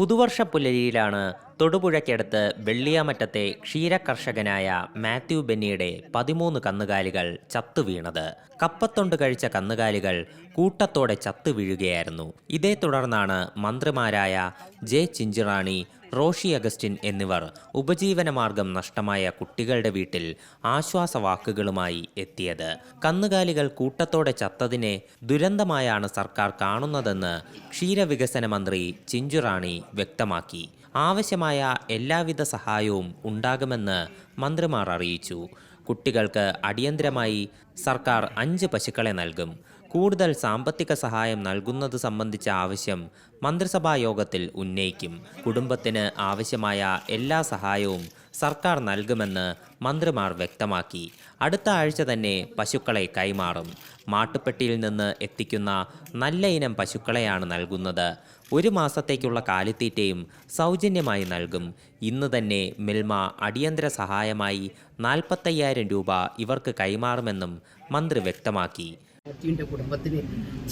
പുതുവർഷ പുലരിയിലാണ് തൊടുപുഴയ്ക്കടുത്ത് വെള്ളിയാമറ്റത്തെ ക്ഷീരകർഷകനായ മാത്യു ബെന്നിയുടെ പതിമൂന്ന് കന്നുകാലികൾ ചത്തുവീണത്. കപ്പത്തൊണ്ട് കഴിച്ച കന്നുകാലികൾ കൂട്ടത്തോടെ ചത്തു വീഴുകയായിരുന്നു ഇതേ തുടർന്നാണ് മന്ത്രിമാരായ ജെ ചിഞ്ചിറാണി റോഷി അഗസ്റ്റിൻ എന്നിവർ ഉപജീവനമാർഗം നഷ്ടമായ കുട്ടികളുടെ വീട്ടിൽ ആശ്വാസവാക്കുകളുമായി എത്തിയത്. കന്നുകാലികൾ കൂട്ടത്തോടെ ചത്തതിനെ ദുരന്തമായാണ് സർക്കാർ കാണുന്നതെന്ന് ക്ഷീരവികസന മന്ത്രി ചിഞ്ചുറാണി വ്യക്തമാക്കി. ആവശ്യമായ എല്ലാവിധ സഹായവും ഉണ്ടാകുമെന്ന് മന്ത്രിമാർ അറിയിച്ചു. കുട്ടികൾക്ക് അടിയന്തരമായി സർക്കാർ അഞ്ച് പശുക്കളെ നൽകും. കൂടുതൽ സാമ്പത്തിക സഹായം നൽകുന്നത് സംബന്ധിച്ച ആവശ്യം മന്ത്രിസഭാ യോഗത്തിൽ ഉന്നയിക്കും. കുടുംബത്തിന് ആവശ്യമായ എല്ലാ സഹായവും സർക്കാർ നൽകുമെന്ന് മന്ത്രിമാർ വ്യക്തമാക്കി. അടുത്ത ആഴ്ച തന്നെ പശുക്കളെ കൈമാറും. മാട്ടുപ്പെട്ടിയിൽ നിന്ന് എത്തിക്കുന്ന നല്ല ഇനം പശുക്കളെയാണ് നൽകുന്നത്. ഒരു മാസത്തേക്കുള്ള കാലിത്തീറ്റയും സൗജന്യമായി നൽകും. ഇന്ന് തന്നെ മിൽമ അടിയന്തര സഹായമായി നാൽപ്പത്തയ്യായിരം രൂപ ഇവർക്ക് കൈമാറുമെന്നും മന്ത്രി വ്യക്തമാക്കി. മാത്യുവിന്റെ കുടുംബത്തിന്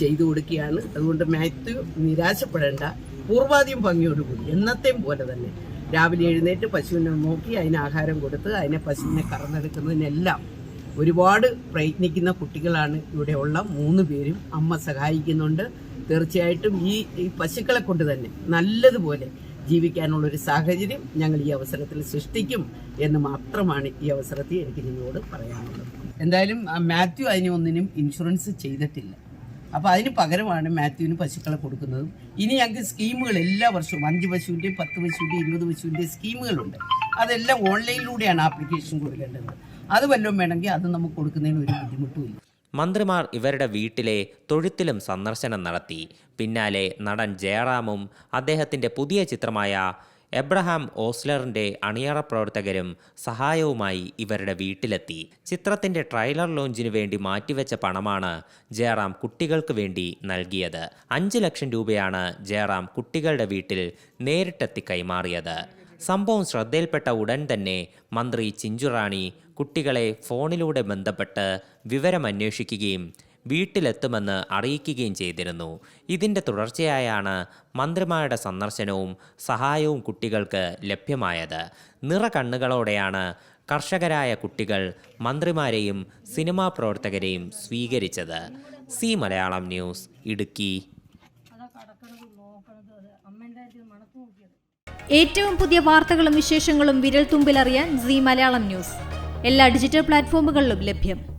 ചെയ്തു കൊടുക്കുകയാണ്. അതുകൊണ്ട് മാത്യു നിരാശപ്പെടേണ്ട പൂർവാധികം ഭംഗിയോടുകൂടി എന്നത്തെയും പോലെ തന്നെ രാവിലെ എഴുന്നേറ്റ് പശുവിനെ നോക്കി അതിന് ആഹാരം കൊടുത്ത് അതിനെ പശുവിനെ കറന്നെടുക്കുന്നതിനെല്ലാം ഒരുപാട് പ്രയത്നിക്കുന്ന കുട്ടികളാണ് ഇവിടെയുള്ള മൂന്ന് പേരും. അമ്മ സഹായിക്കുന്നുണ്ട്. തീർച്ചയായിട്ടും ഈ ഈ പശുക്കളെ കൊണ്ട് തന്നെ നല്ലതുപോലെ ജീവിക്കാനുള്ള ഒരു സാഹചര്യം ഞങ്ങൾ ഈ അവസരത്തിൽ സൃഷ്ടിക്കും എന്ന് മാത്രമാണ് ഈ അവസരത്തിൽ എനിക്ക് നിങ്ങളോട് പറയാനുള്ളത്. എന്തായാലും മാത്യു അതിന് ഒന്നിനും ഇൻഷുറൻസ് ചെയ്തിട്ടില്ല. അപ്പോൾ അതിന് പകരമാണ് മാത്യുവിന് പശുക്കളെ കൊടുക്കുന്നത്. ഇനി ഞങ്ങൾക്ക് സ്കീമുകൾ എല്ലാ വർഷവും അഞ്ച് പശുവിന്റെയും പത്ത് പശുവിന്റെയും ഇരുപത് പശുവിന്റെയും സ്കീമുകളുണ്ട്. അതെല്ലാം ഓൺലൈനിലൂടെയാണ് ആപ്ലിക്കേഷൻ കൊടുക്കേണ്ടത്. അത് വല്ലതും വേണമെങ്കിൽ അത് നമുക്ക് കൊടുക്കുന്നതിന് ഒരു ബുദ്ധിമുട്ടുമില്ല മന്ത്രിമാർ ഇവരുടെ വീട്ടിലെ തൊഴുത്തിലും സന്ദർശനം നടത്തി. പിന്നാലെ നടൻ ജയറാമും അദ്ദേഹത്തിന്റെ പുതിയ ചിത്രമായ എബ്രഹാം ഓസ്ലറിന്റെ അണിയറ പ്രവർത്തകരും സഹായവുമായി ഇവരുടെ വീട്ടിലെത്തി. ചിത്രത്തിന്റെ ട്രെയിലർ ലോഞ്ചിനു വേണ്ടി മാറ്റിവെച്ച പണമാണ് ജയറാം കുട്ടികൾക്ക് വേണ്ടി നൽകിയത്. അഞ്ച് ലക്ഷം രൂപയാണ് ജയറാം കുട്ടികളുടെ വീട്ടിൽ നേരിട്ടെത്തി കൈമാറിയത്. സംഭവം ശ്രദ്ധയിൽപ്പെട്ട ഉടൻ തന്നെ മന്ത്രി ചിഞ്ചുറാണി കുട്ടികളെ ഫോണിലൂടെ ബന്ധപ്പെട്ട് വിവരമന്വേഷിക്കുകയും വീട്ടിലെത്തുമെന്ന് അറിയിക്കുകയും ചെയ്തിരുന്നു. ഇതിന്റെ തുടർച്ചയായാണ് മന്ത്രിമാരുടെ സന്ദർശനവും സഹായവും കുട്ടികൾക്ക് ലഭ്യമായത്. നിറ കണ്ണുകളോടെയാണ് കർഷകരായ കുട്ടികൾ മന്ത്രിമാരെയും സിനിമാ പ്രവർത്തകരെയും സ്വീകരിച്ചത്. C Malayalam news Idukki. ഏറ്റവും പുതിയ വാർത്തകളും വിശേഷങ്ങളും വിരൽ തുമ്പിലറിയാൻ സി മലയാളം ന്യൂസ്. എല്ലാ ഡിജിറ്റൽ പ്ലാറ്റ്ഫോമുകളിലും ലഭ്യം.